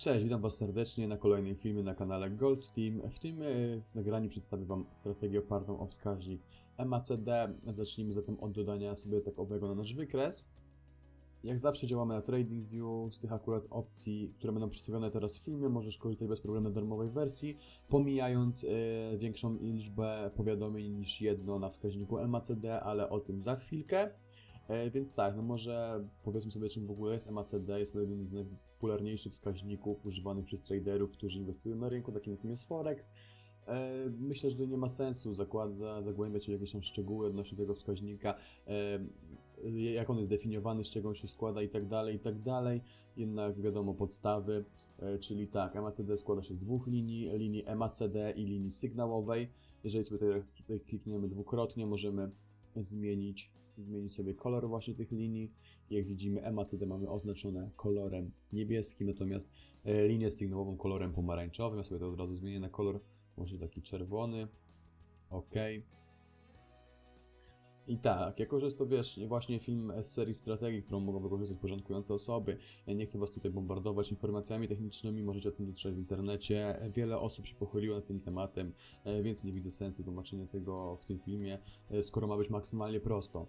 Cześć, witam Was serdecznie na kolejnym filmie na kanale Gold Team. W tym e, w nagraniu przedstawię Wam strategię opartą o wskaźnik MACD. Zacznijmy zatem od dodania sobie takowego na nasz wykres. Jak zawsze działamy na TradingView, z tych akurat opcji, które będą przedstawione teraz w filmie, możesz korzystać bez problemu na darmowej wersji, pomijając e, większą liczbę powiadomień niż jedno na wskaźniku MACD, ale o tym za chwilkę. E, więc tak, no może powiedzmy sobie czym w ogóle jest MACD, jest to jeden z najpopularniejszych wskaźników używanych przez traderów, którzy inwestują na rynku, takim jakim jest Forex. E, Myślę, że to nie ma sensu zagłębiać się w jakieś tam szczegóły odnośnie tego wskaźnika, e, jak on jest definiowany, z czego on się składa i tak dalej, i tak dalej. Jednak wiadomo podstawy, e, czyli tak, MACD składa się z dwóch linii, linii MACD i linii sygnałowej. Jeżeli sobie tutaj, tutaj klikniemy dwukrotnie, możemy zmienić, zmienić sobie kolor właśnie tych linii. Jak widzimy, MACD mamy oznaczone kolorem niebieskim, natomiast e, linię sygnałową kolorem pomarańczowym. Ja sobie to od razu zmienię na kolor może taki czerwony. OK. I tak, jako że jest to wiesz, właśnie film z serii strategii, którą mogą wykorzystać porządkujące osoby, ja nie chcę Was tutaj bombardować informacjami technicznymi, możecie o tym dotrzeć w internecie. Wiele osób się pochyliło nad tym tematem, e, więc nie widzę sensu tłumaczenia tego w tym filmie, e, skoro ma być maksymalnie prosto.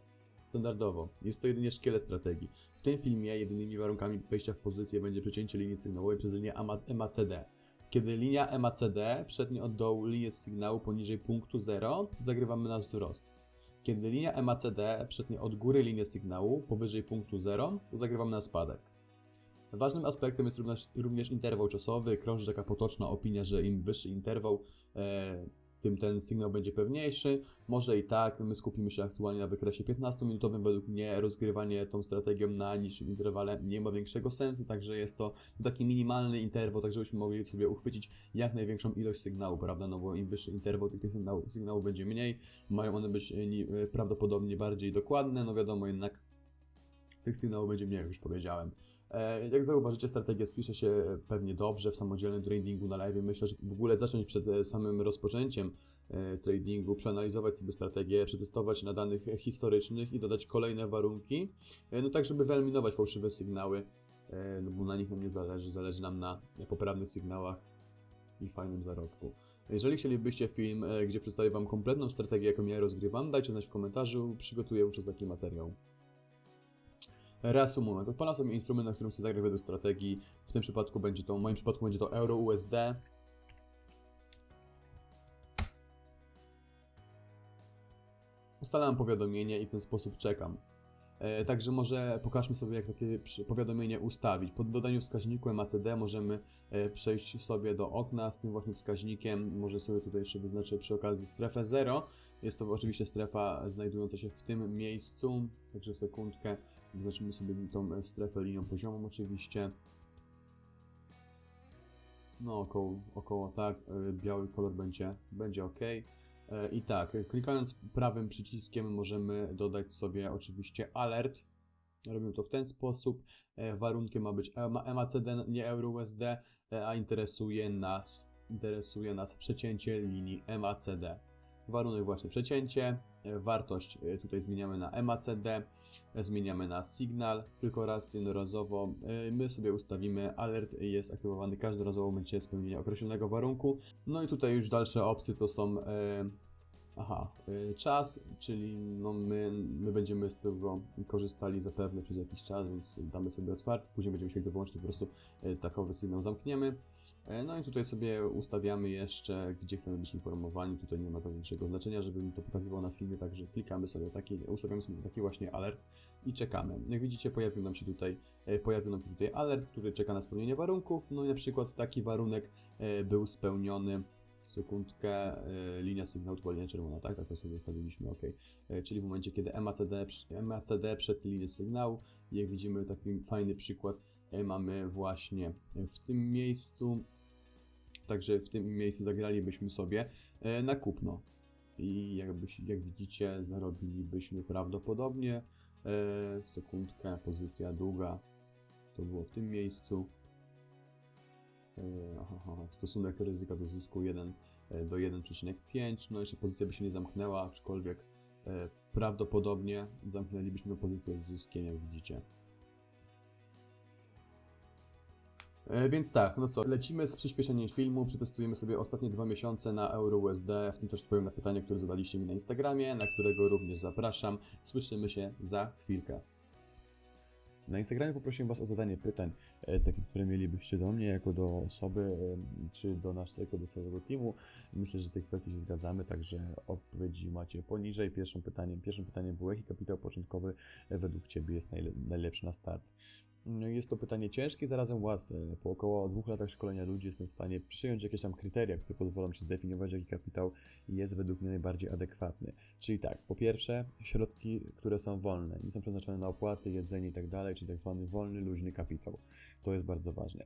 Standardowo, jest to jedynie szkielet strategii. W tym filmie jedynymi warunkami wejścia w pozycję będzie przecięcie linii sygnałowej przez linię MACD. Kiedy linia MACD przetnie od dołu linię sygnału poniżej punktu 0, zagrywamy na wzrost. Kiedy linia MACD przetnie od góry linię sygnału powyżej punktu 0, zagrywamy na spadek. Ważnym aspektem jest również, również interwał czasowy. Krąży taka potoczna opinia, że im wyższy interwał, e, tym ten sygnał będzie pewniejszy. Może i tak, my skupimy się aktualnie na wykresie 15-minutowym. Według mnie rozgrywanie tą strategią na niższym interwale nie ma większego sensu, także jest to taki minimalny interwał, tak żebyśmy mogli sobie uchwycić jak największą ilość sygnału, prawda? No bo im wyższy interwał, tych sygnałów, będzie mniej. Mają one być e, prawdopodobnie bardziej dokładne, no wiadomo jednak tych sygnałów będzie mniej, jak już powiedziałem. E, jak zauważycie, strategia spisze się pewnie dobrze w samodzielnym tradingu na live. Myślę, że w ogóle zacząć przed e, samym rozpoczęciem e, tradingu, przeanalizować sobie strategię, przetestować na danych historycznych i dodać kolejne warunki, no tak, żeby wyeliminować fałszywe sygnały, no bo na nich nam nie zależy, zależy nam na poprawnych sygnałach i fajnym zarobku. Jeżeli chcielibyście film, gdzie przedstawię Wam kompletną strategię, jaką ja rozgrywam, dajcie znać w komentarzu, przygotuję wówczas taki materiał. Reasumując, odpalam sobie instrument, na którym chcę zagrać według strategii. W tym przypadku będzie to, w moim przypadku będzie to Euro USD. Ustalam powiadomienie i w ten sposób czekam. E, także może pokażmy sobie, jak takie powiadomienie ustawić. Po dodaniu wskaźniku MACD możemy e, przejść sobie do okna z tym właśnie wskaźnikiem. Może sobie tutaj jeszcze wyznaczę przy okazji strefę 0. Jest to oczywiście strefa znajdująca się w tym miejscu. Także sekundkę. Wyznaczymy sobie tą strefę linią poziomą oczywiście. No około, około tak, biały kolor będzie, będzie ok. I tak, klikając prawym przyciskiem możemy dodać sobie oczywiście alert. Robimy to w ten sposób. Warunkiem ma być MACD, nie EURUSD, a interesuje nas, interesuje nas przecięcie linii MACD. Warunek właśnie przecięcie, wartość tutaj zmieniamy na MACD, zmieniamy na signal, tylko raz jednorazowo. My sobie ustawimy alert, jest aktywowany każdorazowo w momencie spełnienia określonego warunku. No i tutaj już dalsze opcje to są e, aha, e, czas, czyli no my, my będziemy z tego korzystali zapewne przez jakiś czas, więc damy sobie otwarty, później będziemy chcieli go wyłączyć, po prostu takowy sygnał zamkniemy. No i tutaj sobie ustawiamy jeszcze, gdzie chcemy być informowani. Tutaj nie ma to większego znaczenia, żeby mi to pokazywało na filmie, także klikamy sobie taki, ustawiamy sobie taki właśnie alert i czekamy. Jak widzicie, pojawił nam się tutaj, pojawił nam się tutaj alert, który czeka na spełnienie warunków. No i na przykład taki warunek był spełniony sekundkę, linia sygnału to była linia czerwona, tak? Tak to sobie ustawiliśmy, ok. Czyli w momencie, kiedy MACD, MACD przed linię sygnału, jak widzimy taki fajny przykład, mamy właśnie w tym miejscu. Także w tym miejscu zagralibyśmy sobie na kupno. I jakby, jak widzicie, zarobilibyśmy prawdopodobnie e, sekundkę, pozycja długa. To było w tym miejscu. E, stosunek ryzyka do zysku 1 do 1,5. No jeszcze pozycja by się nie zamknęła, aczkolwiek e, prawdopodobnie zamknęlibyśmy pozycję z zyskiem, jak widzicie. Więc tak, no co, lecimy z przyspieszeniem filmu, przetestujemy sobie ostatnie dwa miesiące na EuroUSD, w tym też odpowiem na pytanie, które zadaliście mi na Instagramie, na którego również zapraszam. Słyszymy się za chwilkę. Na Instagramie poprosiłem Was o zadanie pytań, e, takich, które mielibyście do mnie, jako do osoby, e, czy do naszego, do całego teamu. Myślę, że w tej kwestii się zgadzamy, także odpowiedzi macie poniżej. Pierwszym pytaniem, pierwszym pytaniem było, jaki kapitał początkowy e, według Ciebie jest najle- najlepszy na start? No Jest to pytanie ciężkie, zarazem łatwe. Po około dwóch latach szkolenia ludzi jestem w stanie przyjąć jakieś tam kryteria, które pozwolą ci zdefiniować, jaki kapitał jest według mnie najbardziej adekwatny. Czyli tak, po pierwsze, środki, które są wolne, nie są przeznaczone na opłaty, jedzenie i tak czyli tak zwany wolny, luźny kapitał. To jest bardzo ważne.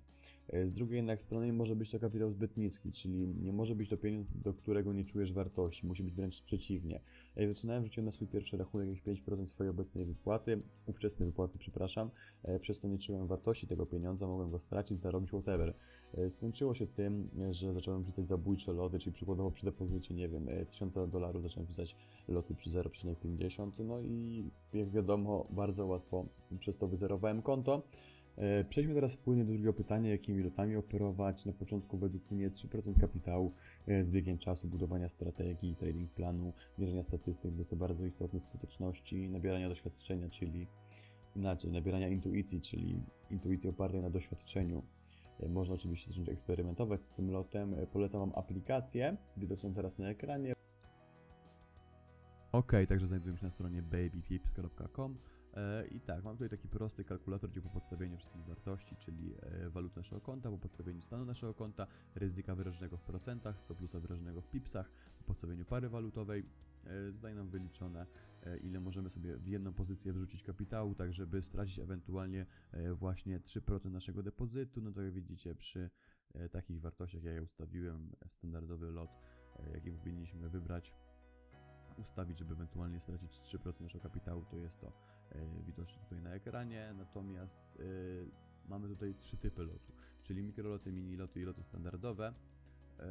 E, Z drugiej jednak strony może być to kapitał zbyt niski, czyli nie może być to pieniądz, do którego nie czujesz wartości, musi być wręcz przeciwnie. Jak zaczynałem, wrzuciłem na swój pierwszy rachunek jakieś 5% swojej obecnej wypłaty, ówczesnej wypłaty, przepraszam, e, przez to nie czułem wartości tego pieniądza, mogłem go stracić, zarobić whatever. E, Skończyło się tym, e, że zacząłem wrzucać zabójcze loty, czyli przykładowo przy depozycie, nie wiem, e, 1000 dolarów zacząłem wrzucać loty przy 0,50, no i jak wiadomo, bardzo łatwo przez to wyzerowałem konto. E, Przejdźmy teraz płynnie do drugiego pytania, jakimi lotami operować. Na początku według mnie 3% kapitału e, z biegiem czasu, budowania strategii, trading planu, mierzenia statystyk, jest to bardzo istotne skuteczności, nabierania doświadczenia, czyli inaczej, nabierania intuicji, czyli intuicji opartej na doświadczeniu. E, Można oczywiście zacząć eksperymentować z tym lotem. Polecam Wam aplikację, widoczną teraz na ekranie. Ok, także znajdujemy się na stronie babypips.com I tak, mam tutaj taki prosty kalkulator, gdzie po podstawieniu wszystkich wartości, czyli e, walut naszego konta, po podstawieniu stanu naszego konta, ryzyka wyrażonego w procentach, stop plusa wyrażonego w pipsach, po podstawieniu pary walutowej, e, zostaje nam wyliczone, e, ile możemy sobie w jedną pozycję wrzucić kapitału, tak żeby stracić ewentualnie e, właśnie 3% naszego depozytu. No to jak widzicie, przy e, takich wartościach, jak ja ustawiłem, e, standardowy lot, e, jaki powinniśmy wybrać, ustawić, żeby ewentualnie stracić 3% naszego kapitału, to jest to e, widoczne tutaj na ekranie. Natomiast e, mamy tutaj trzy typy lotu, czyli mikroloty, miniloty i loty standardowe. E,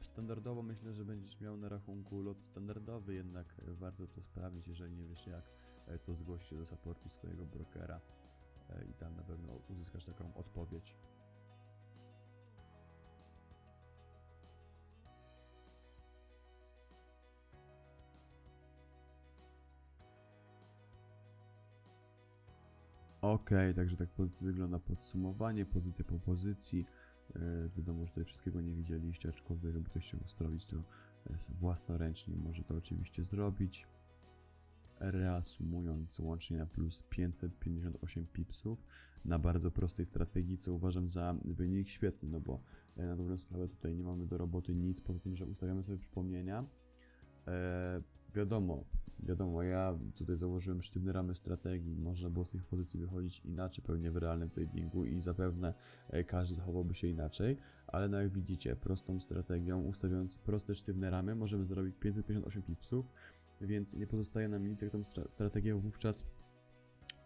Standardowo myślę, że będziesz miał na rachunku lot standardowy, jednak warto to sprawdzić, jeżeli nie wiesz jak, to zgłoś się do supportu swojego brokera i tam na pewno uzyskasz taką odpowiedź. Ok, także tak wygląda podsumowanie, pozycja po pozycji. E, wiadomo, że tutaj wszystkiego nie widzieliście, aczkolwiek jakby ktoś chciał sprawdzić to e, własnoręcznie, może to oczywiście zrobić. Reasumując, łącznie na plus 558 pipsów na bardzo prostej strategii, co uważam za wynik świetny, no bo e, na dobrą sprawę tutaj nie mamy do roboty nic, poza tym, że ustawiamy sobie przypomnienia. Wiadomo, wiadomo, ja tutaj założyłem sztywne ramy strategii, można było z tych pozycji wychodzić inaczej pewnie w realnym tradingu i zapewne e, każdy zachowałby się inaczej, ale no jak widzicie, prostą strategią, ustawiając proste sztywne ramy, możemy zrobić 558 pipsów, więc nie pozostaje nam nic jak tą stra- strategię wówczas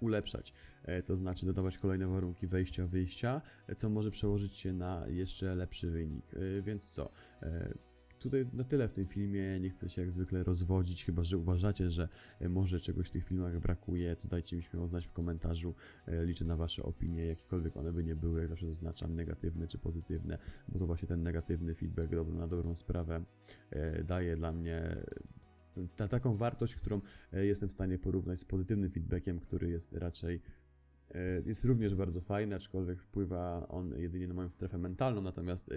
ulepszać, e, to znaczy dodawać kolejne warunki wejścia, wyjścia, e, co może przełożyć się na jeszcze lepszy wynik. Więc co? Tutaj na tyle w tym filmie, nie chcę się jak zwykle rozwodzić, chyba że uważacie, że e, może czegoś w tych filmach brakuje, to dajcie mi śmiało znać w komentarzu, E, liczę na wasze opinie, jakiekolwiek one by nie były, jak zawsze zaznaczam negatywne czy pozytywne, bo to właśnie ten negatywny feedback na dobrą sprawę e, daje dla mnie ta, taką wartość, którą jestem w stanie porównać z pozytywnym feedbackiem, który jest raczej jest również bardzo fajny, aczkolwiek wpływa on jedynie na moją strefę mentalną, natomiast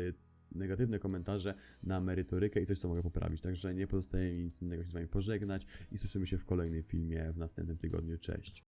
negatywne komentarze na merytorykę i coś, co mogę poprawić. Także nie pozostaje mi nic innego się z Wami pożegnać i słyszymy się w kolejnym filmie w następnym tygodniu. Cześć!